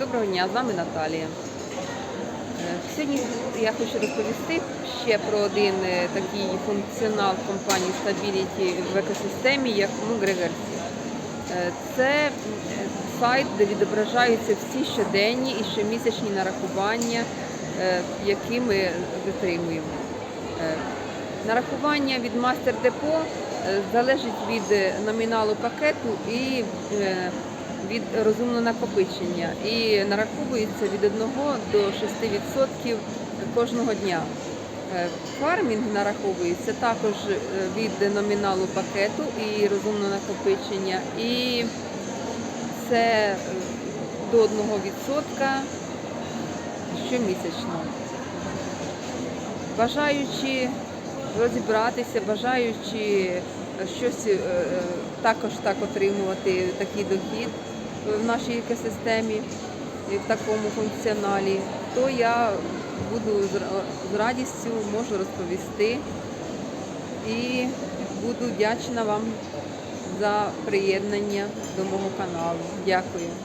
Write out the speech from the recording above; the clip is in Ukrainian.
Доброго дня, з вами Наталія. Е, Сьогодні я хочу розповісти ще про один е, такий функціонал компанії Stability в екосистемі, як. Е, Це сайт, де відображаються всі щоденні і щомісячні нарахування, е, які ми витримуємо. Нарахування від мастер депо е, залежить від номіналу пакету і від розумного накопичення і нараховується від 1 до 6% кожного дня. Е, Фармінг нараховується також е, від номіналу пакету і розумного накопичення, і це е, до 1% щомісячно. Бажаючи розібратися, бажаючи щось також так отримувати такий дохід в нашій екосистемі в такому функціоналі, то я буду з радістю можу розповісти і буду вдячна вам за приєднання до мого каналу. Дякую.